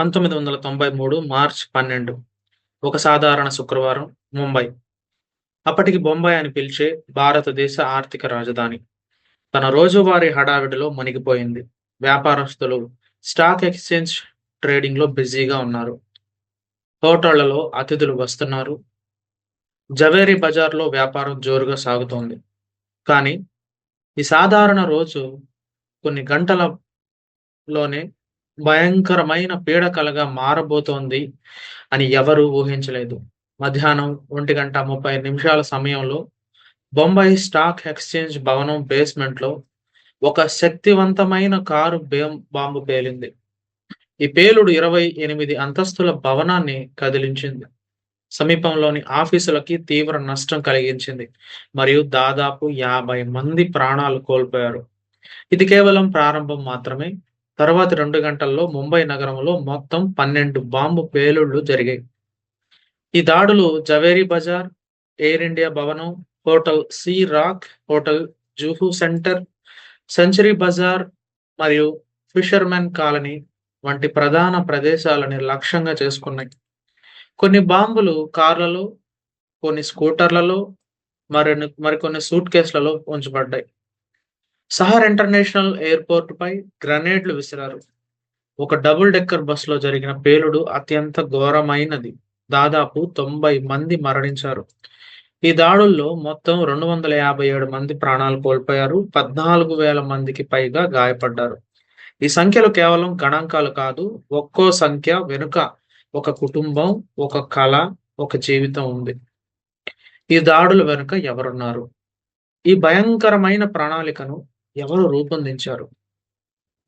పంతొమ్మిది వందల తొంభై మూడు మార్చ్ పన్నెండు. ఒక సాధారణ శుక్రవారం ముంబై. అప్పటికి బొంబాయి అని పిలిచే భారతదేశ ఆర్థిక రాజధాని. తన రోజువారీ హడావిడిలో మునిగిపోయింది. వ్యాపారస్తులు స్టాక్ ఎక్స్చేంజ్ ట్రేడింగ్లో బిజీగా ఉన్నారు. హోటళ్ళలో అతిథులు వస్తున్నారు. జవేరీ బజార్లో వ్యాపారం జోరుగా సాగుతోంది. కానీ ఈ సాధారణ రోజు కొన్ని గంటలలోనే భయంకరమైన పీడకలగా మారబోతోంది అని ఎవరూ ఊహించలేదు. మధ్యాహ్నం ఒంటి గంట ముప్పై నిమిషాల సమయంలో బొంబాయి స్టాక్ ఎక్స్చేంజ్ భవనం బేస్మెంట్లో ఒక శక్తివంతమైన కారు బేం బాంబు పేలింది. ఈ పేలుడు ఇరవై ఎనిమిది అంతస్తుల భవనాన్ని కదిలించింది. సమీపంలోని ఆఫీసులకి తీవ్ర నష్టం కలిగించింది. మరియు దాదాపు యాభై మంది ప్రాణాలు కోల్పోయారు. ఇది కేవలం ప్రారంభం మాత్రమే. తర్వాత రెండు గంటల్లో ముంబై నగరంలో మొత్తం పన్నెండు బాంబు పేలుళ్ళు జరిగాయి. ఈ దాడులు జవేరీ బజార్ ఎయిర్ ఇండియా భవనం hotel Sea Rock hotel Juhu centre Century Bazaar మరియు ఫిషర్మెన్ కాలనీ వంటి ప్రధాన ప్రదేశాలని లక్ష్యంగా చేసుకున్నాయి. కొన్ని బాంబులు కార్లలో కొన్ని స్కూటర్లలో మరి మరికొన్ని సూట్ కేసులలో ఉంచబడ్డాయి. సహర్ ఇంటర్నేషనల్ ఎయిర్పోర్ట్ పై గ్రనేడ్లు విసిరారు. ఒక డబుల్ డెక్కర్ బస్సులో జరిగిన పేలుడు అత్యంత ఘోరమైనది. దాదాపు తొంభై మంది మరణించారు. ఈ దాడుల్లో మొత్తం రెండు వందల యాభై ఏడు మంది ప్రాణాలు కోల్పోయారు. పద్నాలుగు వేల మందికి పైగా గాయపడ్డారు. ఈ సంఖ్యలు కేవలం గణాంకాలు కాదు ఒక్కో సంఖ్య వెనుక ఒక కుటుంబం ఒక కళ ఒక జీవితం ఉంది. ఈ దాడుల వెనుక ఎవరున్నారు? ఈ భయంకరమైన ప్రణాళికను ఎవరు రూపొందించారు?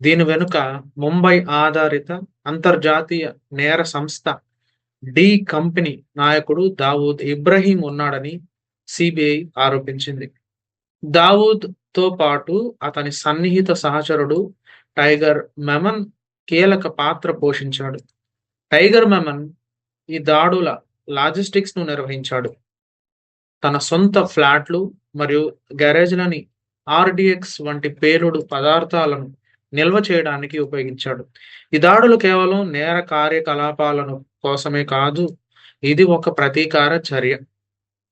దీని వెనుక ముంబై ఆధారిత అంతర్జాతీయ నేర సంస్థ డి కంపెనీ నాయకుడు దావూద్ ఇబ్రహీం ఉన్నాడని సిబిఐ ఆరోపించింది. దావూద్తో పాటు అతని సన్నిహిత సహచరుడు టైగర్ మెమన్ కీలక పాత్ర పోషించాడు. టైగర్ మెమన్ ఈ దాడుల లాజిస్టిక్స్ను నిర్వహించాడు. తన సొంత ఫ్లాట్లు మరియు గ్యారేజ్లని ఆర్డిఎక్స్ వంటి పేలుడు పదార్థాలను నిల్వ చేయడానికి ఉపయోగించాడు. ఈ దాడులు కేవలం నేర కార్యకలాపాలను కోసమే కాదు ఇది ఒక ప్రతీకార చర్య.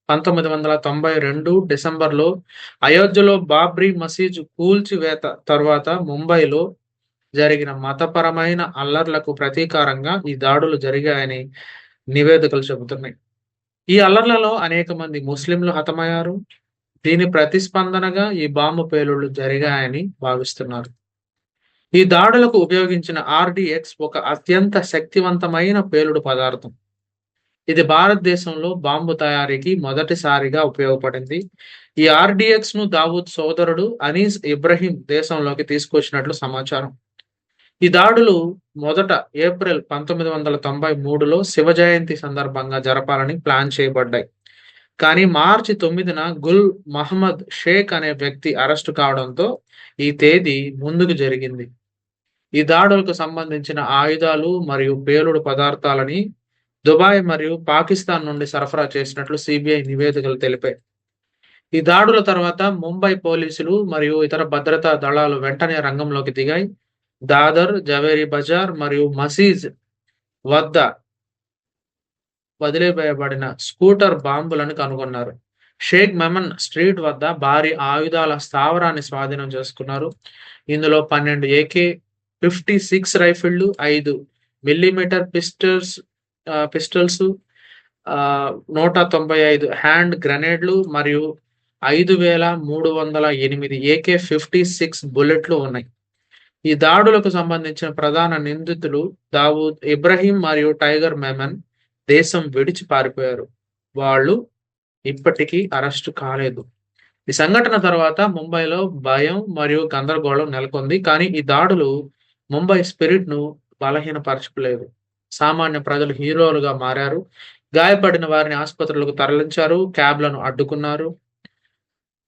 పంతొమ్మిది వందల తొంభై రెండు డిసెంబర్లో అయోధ్యలో బాబ్రీ మసీజు కూల్చివేత తర్వాత ముంబైలో జరిగిన మతపరమైన అల్లర్లకు ప్రతీకారంగా ఈ దాడులు జరిగాయని నివేదికలు చెబుతున్నాయి. ఈ అల్లర్లలో అనేక మంది ముస్లింలు హతమయ్యారు. దీని ప్రతిస్పందనగా ఈ బాంబు పేలుళ్ళు జరిగాయని భావిస్తున్నారు. ఈ దాడులకు ఉపయోగించిన ఆర్డిఎక్స్ ఒక అత్యంత శక్తివంతమైన పేలుడు పదార్థం. ఇది భారతదేశంలో బాంబు తయారీకి మొదటిసారిగా ఉపయోగపడింది. ఈ ఆర్డిఎక్స్ను దావూద్ సోదరుడు అనీస్ ఇబ్రహీం దేశంలోకి తీసుకొచ్చినట్లు సమాచారం. ఈ దాడులు మొదట ఏప్రిల్ పంతొమ్మిది వందల తొంభై మూడులో శివ జయంతి సందర్భంగా జరపాలని ప్లాన్ చేయబడ్డాయి. కానీ మార్చి తొమ్మిదిన గుల్ మహమ్మద్ షేక్ అనే వ్యక్తి అరెస్టు కావడంతో ఈ తేదీ ముందుకు జరిగింది. ఈ దాడులకు సంబంధించిన ఆయుధాలు మరియు పేలుడు పదార్థాలని దుబాయ్ మరియు పాకిస్తాన్ నుండి సరఫరా చేసినట్లు సిబిఐ నివేదికలు తెలిపాయి. ఈ దాడుల తర్వాత ముంబై పోలీసులు మరియు ఇతర భద్రతా దళాలు వెంటనే రంగంలోకి దిగాయి. దాదర్ జవేరి బజార్ మరియు మసీజ్ వద్ద వదిలివేయబడిన స్కూటర్ బాంబులను కనుగొన్నారు. షేక్ మెమన్ స్ట్రీట్ వద్ద భారీ ఆయుధాల స్థావరాన్ని స్వాధీనం చేసుకున్నారు. ఇందులో పన్నెండు ఏకే ఫిఫ్టీ సిక్స్ రైఫిళ్ళు ఐదు మిల్లీమీటర్ పిస్టల్స్ పిస్టల్స్ నూట తొంభై ఐదు హ్యాండ్ గ్రనేడ్లు మరియు ఐదు వేల మూడు వందల ఎనిమిది ఏకే ఫిఫ్టీ సిక్స్ బుల్లెట్లు ఉన్నాయి. ఈ దాడులకు సంబంధించిన ప్రధాన నిందితులు దావూద్ ఇబ్రహీం మరియు టైగర్ మెమన్ దేశం విడిచి పారిపోయారు. వాళ్ళు ఇప్పటికీ అరెస్టు కాలేదు. ఈ సంఘటన తర్వాత ముంబైలో భయం మరియు గందరగోళం నెలకొంది. కానీ ఈ దాడులు ముంబై స్పిరిట్ను బలహీనపరచలేదు. సామాన్య ప్రజలు హీరోలుగా మారారు. గాయపడిన వారిని ఆసుపత్రులకు తరలించారు. క్యాబ్లను అడ్డుకున్నారు.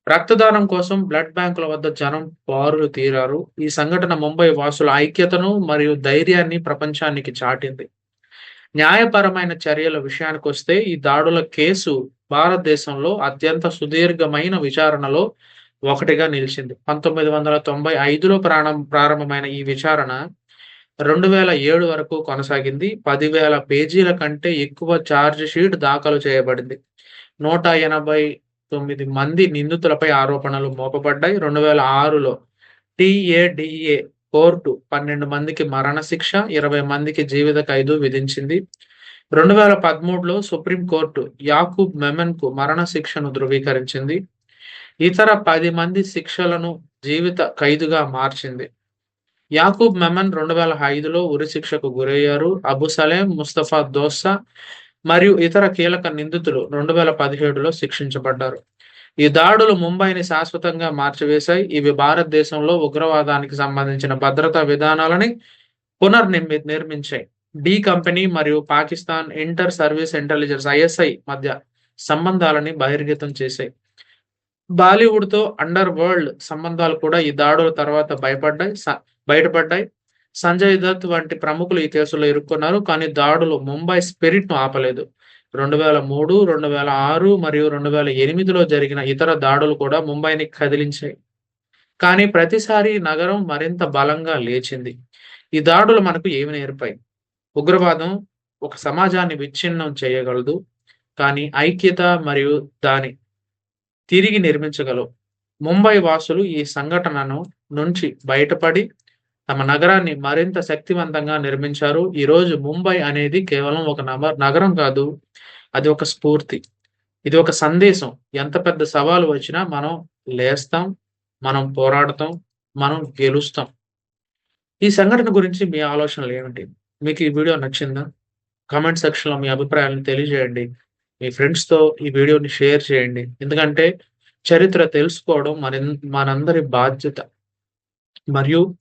రక్తదానం కోసం బ్లడ్ బ్యాంకుల వద్ద జనం బారులు తీరారు. ఈ సంఘటన ముంబై వాసుల ఐక్యతను మరియు ధైర్యాన్ని ప్రపంచానికి చాటింది. న్యాయపరమైన చర్యల విషయానికి వస్తే ఈ దాడుల కేసు భారతదేశంలో అత్యంత సుదీర్ఘమైన విచారణలో ఒకటిగా నిలిచింది. పంతొమ్మిది వందల తొంభై ఐదులో ప్రాణం ప్రారంభమైన ఈ విచారణ రెండు వేల ఏడు వరకు కొనసాగింది. పదివేల పేజీల కంటే ఎక్కువ ఛార్జ్ షీట్ దాఖలు చేయబడింది. నూట ఎనభై తొమ్మిది మంది నిందితులపై ఆరోపణలు మోపబడ్డాయి. రెండు వేల ఆరులో టిఏడిఏ కోర్టు పన్నెండు మందికి మరణశిక్ష ఇరవై మందికి జీవిత ఖైదు విధించింది. రెండు వేల పదమూడులో సుప్రీంకోర్టు యాకూబ్ మెమెన్కు మరణశిక్షను ధృవీకరించింది. ఇతర పది మంది శిక్షలను జీవిత ఖైదుగా మార్చింది. యాకూబ్ మెమన్ రెండు వేల ఐదులో ఉరి శిక్షకు గురయ్యారు. అబు సలేం ముస్తఫా దోసా మరియు ఇతర కీలక నిందితులు రెండు వేల పదిహేడులో శిక్షించబడ్డారు. ఈ దాడులు ముంబైని శాశ్వతంగా మార్చివేశాయి. ఇవి భారతదేశంలో ఉగ్రవాదానికి సంబంధించిన భద్రతా విధానాలని పునర్నిర్మి నిర్మించాయి. డి కంపెనీ మరియు Pakistan inter service intelligence ISI మధ్య సంబంధాలని బహిర్గతం చేశాయి. బాలీవుడ్తో అండర్ వరల్డ్ సంబంధాలు కూడా ఈ దాడుల తర్వాత భయపడ్డాయి. బయటపడ్డాయి. సంజయ్ దత్ వంటి ప్రముఖులు ఈ కేసులో ఇరుక్కున్నారు. కానీ దాడులు ముంబై స్పిరిట్ను ఆపలేదు. రెండు వేల మూడు రెండు వేల ఆరు మరియు రెండు వేల ఎనిమిదిలో జరిగిన ఇతర దాడులు కూడా ముంబైని కదిలించాయి. కానీ ప్రతిసారి నగరం మరింత బలంగా లేచింది. ఈ దాడులు మనకు ఏమి నేర్పాయి? ఉగ్రవాదం ఒక సమాజాన్ని విచ్ఛిన్నం చేయగలదు కానీ ఐక్యత మరియు దాని తిరిగి నిర్మించగలవు. ముంబై వాసులు ఈ సంఘటనను నుంచి బయటపడి తమ నగరాన్ని మరింత శక్తివంతంగా నిర్మించారు. ఈరోజు ముంబై అనేది కేవలం ఒక నగరం కాదు అది ఒక స్ఫూర్తి. ఇది ఒక సందేశం. ఎంత పెద్ద సవాలు వచ్చినా మనం లేస్తాం మనం పోరాడతాం మనం గెలుస్తాం. ఈ సంఘటన గురించి మీ ఆలోచనలు ఏమిటి? మీకు ఈ వీడియో నచ్చిందా? కామెంట్ సెక్షన్లో మీ అభిప్రాయాలను తెలియజేయండి. మీ ఫ్రెండ్స్తో ఈ వీడియోని షేర్ చేయండి. ఎందుకంటే చరిత్ర తెలుసుకోవడం మన మనందరి బాధ్యత. మరియు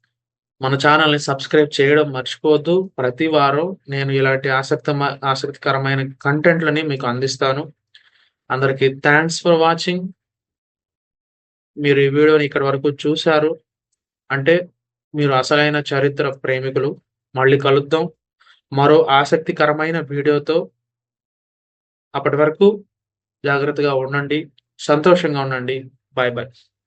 మన ఛానల్ని సబ్స్క్రైబ్ చేయడం మర్చిపోవద్దు. ప్రతి వారం నేను ఇలాంటి ఆసక్తి ఆసక్తికరమైన కంటెంట్లని మీకు అందిస్తాను. అందరికీ థ్యాంక్స్ ఫర్ వాచింగ్. మీరు ఈ వీడియోని ఇక్కడ వరకు చూశారు. అంటే మీరు అసలైన చరిత్ర ప్రేమికులు. మళ్ళీ కలుద్దాం. మరో ఆసక్తికరమైన వీడియోతో. అప్పటి వరకు జాగ్రత్తగా ఉండండి. సంతోషంగా ఉండండి. Bye bye